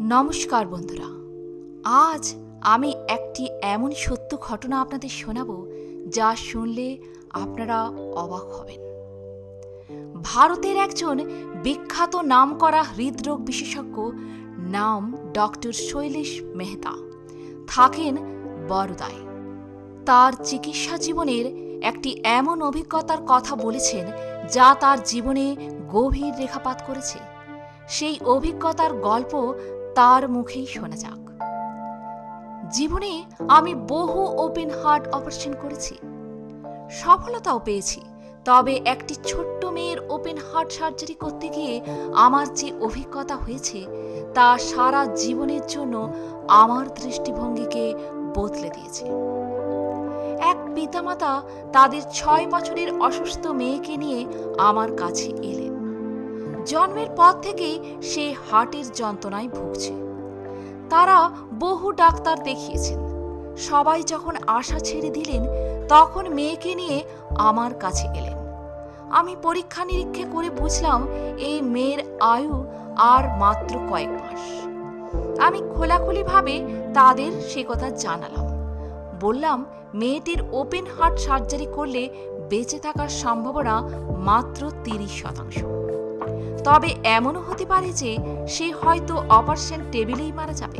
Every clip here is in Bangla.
নমস্কার বন্ধুরা। আজ আমি একটি এমন সত্য ঘটনা আপনাদের শোনাব যা শুনলে আপনারা অবাক হবেন। ভারতের একজন বিখ্যাত নামকরা হৃদরোগ বিশেষজ্ঞ নাম ডক্টর শৈলেশ মেহতা থাকেন বরোদায়। তার চিকিৎসা জীবনের একটি এমন অভিজ্ঞতার কথা বলেছেন যা তার জীবনে গভীর রেখাপাত করেছে। সেই অভিজ্ঞতার গল্প তার মুখেই শোনা যাক। জীবনে আমি বহু ওপেন হার্ট অপারেশন করেছি। সফলতাও পেয়েছি। তবে একটি ছোট্ট মেয়ের ওপেন হার্ট সার্জারি করতে গিয়ে আমার যে অভিজ্ঞতা হয়েছে, তা সারা জীবনের জন্য আমার দৃষ্টিভঙ্গিকে বদলে দিয়েছে। এক পিতামাতা তাদের ছয় বছরের অসুস্থ মেয়েকে নিয়ে আমার কাছে এলেন। জন্মের পর থেকেই সে হার্টের যন্ত্রণায় ভুগছে। তারা বহু ডাক্তার দেখিয়েছেন। সবাই যখন আশা ছেড়ে দিলেন, তখন মেয়েকে নিয়ে আমার কাছে এলেন। আমি পরীক্ষা নিরীক্ষা করে বুঝলাম, এই মেয়ের আয়ু আর মাত্র কয়েক মাস। আমি খোলাখুলিভাবে তাদের সে কথা জানালাম। বললাম, মেয়েটির ওপেন হার্ট সার্জারি করলে বেঁচে থাকার সম্ভাবনা মাত্র তিরিশ শতাংশ। তবে এমনও হতে পারে যে সে হয়তো অপারেশন টেবিলেই মারা যাবে।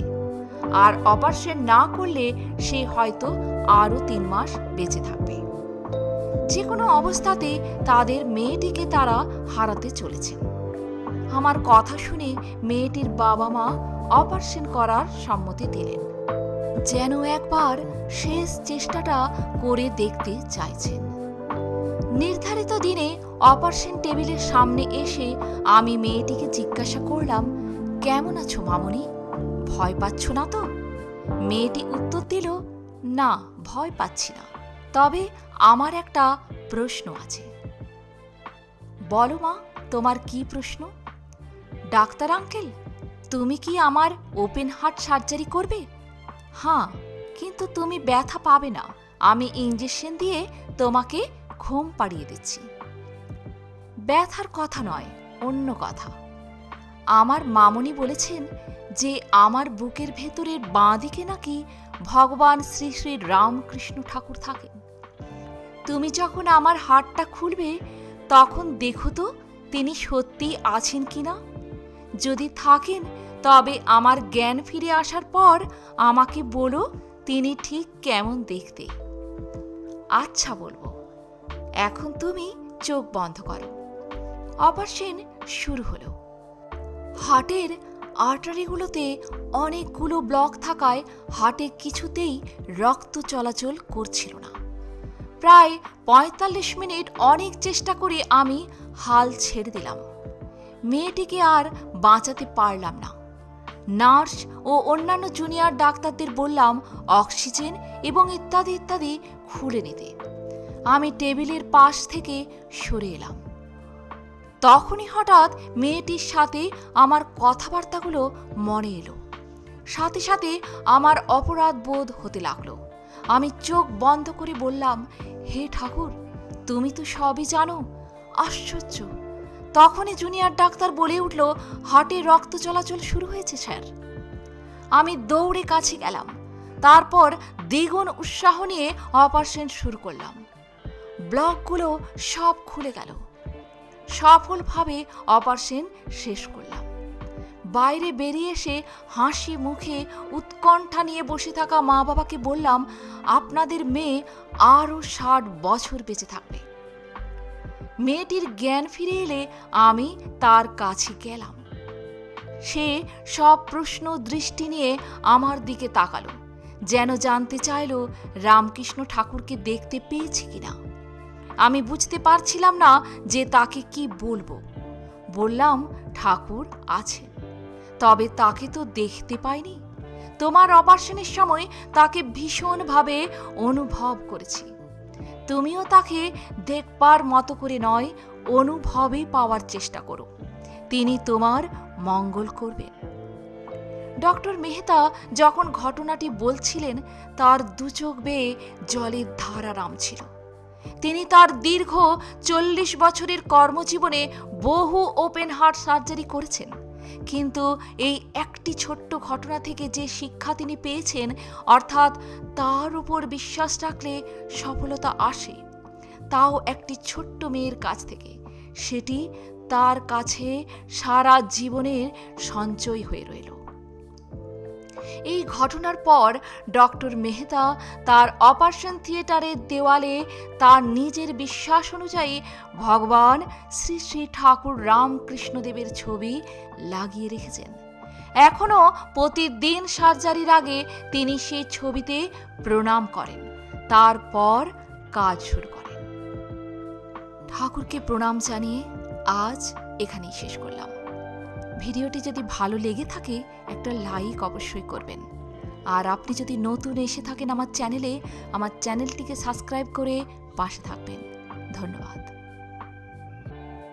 আর অপারেশন না করলে সে হয়তো আরও তিন মাস বেঁচে থাকবে। যে কোনো অবস্থাতে তাদের মেয়েটিকে তারা হারাতে চলেছে। আমার কথা শুনে মেয়েটির বাবা মা অপারেশন করার সম্মতি দিলেন। যেন একবার শেষ চেষ্টাটা করে দেখতে চাইছেন। নির্ধারিত দিনে অপারেশন টেবিলের সামনে এসে আমি মেয়েটিকে জিজ্ঞাসা করলাম, কেমন আছো মামনি? ভয় পাচ্ছ না তো? মেয়েটি উত্তর দিল, না, ভয় পাচ্ছি না। তবে আমার একটা প্রশ্ন আছে। বলো মা, তোমার কি প্রশ্ন? ডাক্তার আঙ্কেল, তুমি কি আমার ওপেন হার্ট সার্জারি করবে? হ্যাঁ কিন্তু তুমি ব্যথা পাবে না। আমি ইঞ্জেকশন দিয়ে তোমাকে ঘুম পাড়িয়ে দিচ্ছি। ব্যথার কথা নয়, অন্য কথা। আমার মামনি বলেছেন যে আমার বুকের ভেতরের বাঁ দিকে নাকি ভগবান শ্রী শ্রী রামকৃষ্ণ ঠাকুর থাকেন। তুমি যখন আমার হাটটা খুলবে, তখন দেখো তো তিনি সত্যি আছেন কি না। যদি থাকেন, তবে আমার জ্ঞান ফিরে আসার পর আমাকে বলো তিনি ঠিক কেমন দেখতে। আচ্ছা বলব। এখন তুমি চোখ বন্ধ করো। অপারেশন শুরু হলো। হার্টের আর্টারিগুলোতে অনেকগুলো ব্লক থাকায় হার্টে কিছুতেই রক্ত চলাচল করছিল না। প্রায় পঁয়তাল্লিশ মিনিট অনেক চেষ্টা করে আমি হাল ছেড়ে দিলাম। মেয়েটিকে আর বাঁচাতে পারলাম না। নার্স ও অন্যান্য জুনিয়র ডাক্তারদের বললাম, অক্সিজেন এবং ইত্যাদি ইত্যাদি খুলে নিতে। আমি টেবিলের পাশ থেকে সরে এলাম। তখনই হঠাৎ মেয়েটির সাথে আমার কথাবার্তাগুলো মনে এলো। সাথে সাথে আমার অপরাধ বোধ হতে লাগল। আমি চোখ বন্ধ করে বললাম, হে ঠাকুর, তুমি তো সবই জানো, আশ্চর্য। তখনই জুনিয়র ডাক্তার বলে উঠল হার্টে রক্ত চলাচল শুরু হয়েছে, স্যার। আমি দৌড়ে কাছে গেলাম। তারপর দ্বিগুণ উৎসাহ নিয়ে অপারেশন শুরু করলাম। ব্লকগুলো সব খুলে গেল। সফলভাবে অপারেশন শেষ করলাম। বাইরে বেরিয়ে এসে হাসি মুখে উৎকণ্ঠা নিয়ে বসে থাকা মা বাবাকে বললাম, আপনাদের মেয়ে আরও ষাট বছর বেঁচে থাকবে। মেয়েটির জ্ঞান ফিরে এলে আমি তার কাছে গেলাম। সে সব প্রশ্ন দৃষ্টি নিয়ে আমার দিকে তাকালো, যেন জানতে চাইল রামকৃষ্ণ ঠাকুরকে দেখতে পেয়েছি কিনা। আমি বুঝতে পারছিলাম না যে তাকে কি বলব। বললাম, ঠাকুর আছে। তবে তাকে তো দেখতে পাইনি। তোমার অপারেশনের সময় তাকে ভীষণভাবে অনুভব করেছি। তুমিও তাকে দেখবার মতো করে নয় অনুভবে পাওয়ার চেষ্টা করো। তিনি তোমার মঙ্গল করবেন ডক্টর মেহতা যখন ঘটনাটি বলছিলেন, তার দু চোখ বেয়ে জলের ধারা নামছিল তিনি তার দীর্ঘ চল্লিশ বছরের কর্মজীবনে বহু ওপেন হার্ট সার্জারি করেছেন। কিন্তু এই একটি ছোট্ট ঘটনা থেকে যে শিক্ষা তিনি পেয়েছেন, অর্থাৎ তার উপর বিশ্বাস রাখলে সফলতা আসে, তাও একটি ছোট্ট মেয়ের কাছ থেকে। সেটি তার কাছে সারা জীবনের সঞ্চয় হয়ে রইল। এই ঘটনার পর ডক্টর মেহতা তার অপারেশন থিয়েটারের দেওয়ালে তার নিজের বিশ্বাস অনুযায়ী ভগবান শ্রী শ্রী ঠাকুর রামকৃষ্ণদেবের ছবি লাগিয়ে রেখেছেন। এখনও প্রতিদিন সার্জারির আগে তিনি সেই ছবিতে প্রণাম করেন। তারপর কাজ শুরু করেন। ঠাকুরকে প্রণাম জানিয়ে আজ এখানেই শেষ করলাম। ভিডিওটি যদি ভালো লেগে থাকে, একটা লাইক অবশ্যই করবেন। আর আপনি যদি নতুন এসে থাকেন আমার চ্যানেলে, আমার চ্যানেলটিকে সাবস্ক্রাইব করে পাশে থাকবেন। ধন্যবাদ।